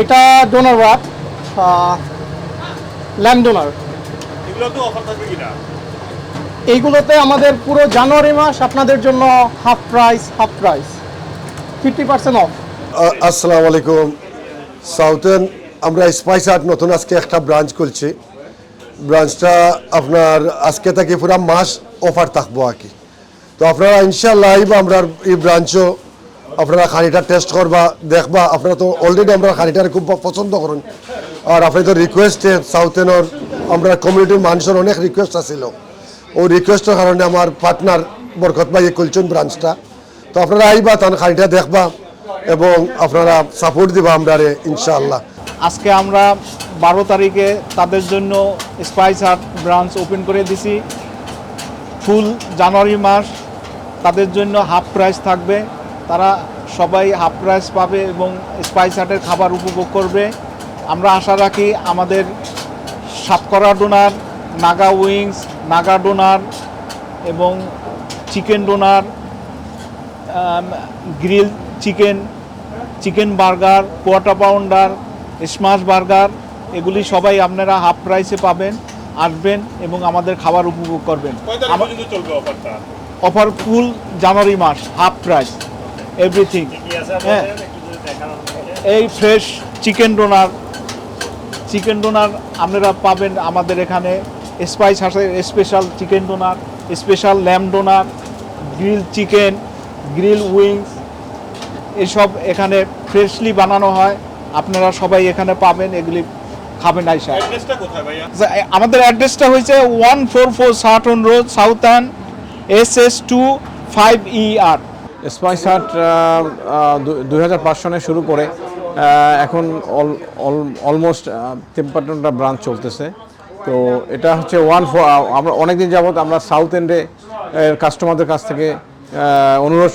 এটা donor watt lamp donor এগুলো তো অফার থাকবে কিনা? এইগুলোতে আমাদের পুরো জানুয়ারি মাস আপনাদের জন্য half price half price fifty percent off আসসালামু আলাইকুম। সাউথেন আমরা স্পাইস আর্ট নতুন আজকে একটা ব্রাঞ্চ খুলছি। ব্রাঞ্চটা আপনার আজকে থেকে পুরা মাস অফার থাকব আর কি। তো আপনারা ইনশাল্লাহ আমরা এই ব্রাঞ্চও আপনারা খানিটা টেস্ট করবা, দেখবা, আপনারা তো অলরেডি আমরা খানিটার খুব পছন্দ করুন। আর আপনি তো রিকোয়েস্টে সাউথেনর আমরা কমিউনিটির মানুষের অনেক রিকোয়েস্ট আছিল। ওই রিকোয়েস্টের কারণে আমার পার্টনার বরকত ভাই খুলছেন ব্রাঞ্চটা তো আপনারা আইবা তখন খানিটা দেখবা এবং আপনারা সাপোর্ট দিবা আমরা রে ইনশাআল্লাহ। আজকে আমরা বারো তারিখে তাদের জন্য স্পাইস হাট ব্রাঞ্চ ওপেন করে দিছি। ফুল জানুয়ারি মাস, তাদের জন্য হাফ প্রাইস থাকবে। তারা সবাই হাফ প্রাইস পাবে এবং স্পাইস হাটের খাবার উপভোগ করবে। আমরা আশা রাখি আমাদের satkora doner naga wings naga doner এবং chicken doner grill chicken chicken burger quarter pounder smash burger এগুলি সবাই আপনারা হাফ প্রাইসে পাবেন আসবেন এবং আমাদের খাবার উপভোগ করবেন। অফার ফুল জানুয়ারি মাস হাফ প্রাইস এভরিথিং হ্যাঁ। এই fresh chicken doner chicken doner আপনারা পাবেন আমাদের এখানে। Spice special chicken doner special lamb doner grill chicken grill wings এসব এখানে ফ্রেশলি বানানো হয়। আপনারা সবাই এখানে পাবেন এগুলি খাবেন আইসা আচ্ছা, আমাদের অ্যাড্রেসটা হয়েছে one four four Sutton road Southend S S two five E R spice hut দুই হাজার পাঁচ সনে শুরু করে এখন অলমোস্ট তিপ্পান্নটা ব্রাঞ্চ চলতেছে। তো এটা হচ্ছে ওয়ান ফোর আমরা অনেকদিন যাবত আমরা সাউথ এন্ডে কাস্টমারদের কাছ থেকে অনুরোধ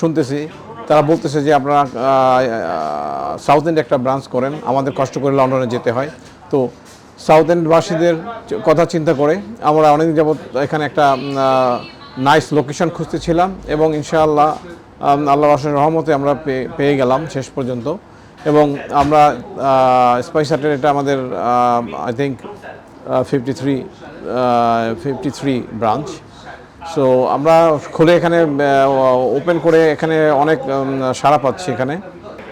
শুনতেছি। তারা বলতেছে যে আপনারা সাউথ এন্ডে একটা ব্রাঞ্চ করেন। আমাদের কষ্ট করে লন্ডনে যেতে হয়। তো সাউথ এন্ডবাসীদের কথা চিন্তা করে, আমরা অনেকদিন যাবৎ এখানে একটা নাইস লোকেশন খুঁজতেছিলাম এবং ইনশাআল্লাহ আল্লাহ রসের রহমতে আমরা পেয়ে- গেলাম শেষ পর্যন্ত। এবং আমরা স্পাইস হাটের এটা আমাদের I think fifty three fifty three branch so আমরা খুলে এখানে ওপেন করে এখানে অনেক সাড়া পাচ্ছি এখানে।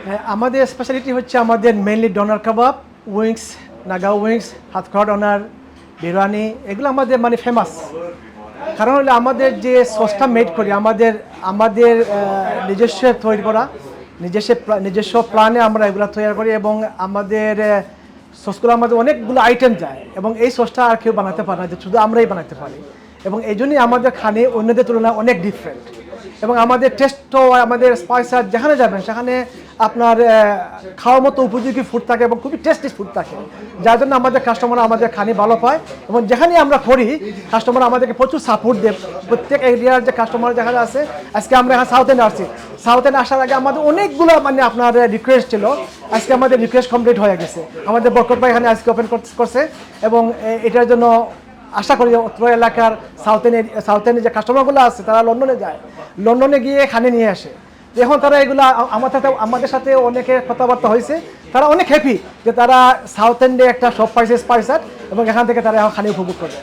হ্যাঁ, আমাদের স্পেশালিটি হচ্ছে আমাদের mainly doner kebab wings naga wings hatkora doner biryani এগুলো আমাদের মানে ফেমাস কারণ হলো আমাদের যে সসটা মেড করি, আমাদের আমাদের নিজস্ব তৈরি করা, নিজস্ব নিজস্ব প্ল্যানে আমরা এগুলো তৈরি করি এবং আমাদের সসগুলো আমাদের অনেকগুলো আইটেম যায় এবং এই সসটা আর কেউ বানাতে পারে না, যে শুধু আমরাই বানাতে পারি। এবং এই জন্যই আমাদের খানে অন্যদের তুলনায় অনেক ডিফারেন্ট এবং আমাদের টেস্টও আমাদের স্পাইসার যেখানে যাবেন, সেখানে আপনার খাওয়ার মতো উপযোগী ফুড থাকে এবং খুবই টেস্টি ফুড থাকে। যার জন্য আমাদের কাস্টমার আমাদের খানি ভালো পায় এবং যেখানে আমরা করি কাস্টমার আমাদেরকে প্রচুর সাপোর্ট দেয়। প্রত্যেক এরিয়ার যে কাস্টমার যেখানে আছে, আজকে আমরা এখানে সাউথ এন্ড আসছি। সাউথ এন্ড আসার আগে আমাদের অনেকগুলো মানে আপনার রিকোয়েস্ট ছিল। আজকে আমাদের রিকোয়েস্ট কমপ্লিট হয়ে গেছে। আমাদের বরকত ভাই এখানে আজকে ওপেন করছে এবং এটার জন্য আশা করি অত্র এলাকার সাউথ সাউথেন যে কাস্টমারগুলো আছে, তারা লন্ডনে যায়। লন্ডনে গিয়ে এখানে নিয়ে আসে। এখন তারা এগুলো আমার সাথে আমাদের সাথে অনেকে কথাবার্তা হয়েছে। তারা অনেক হ্যাপি যে তারা সাউথ এন্ডে একটা শপ পাইছে স্পাইসার এবং এখান থেকে তারা এখন খানি উপভোগ করে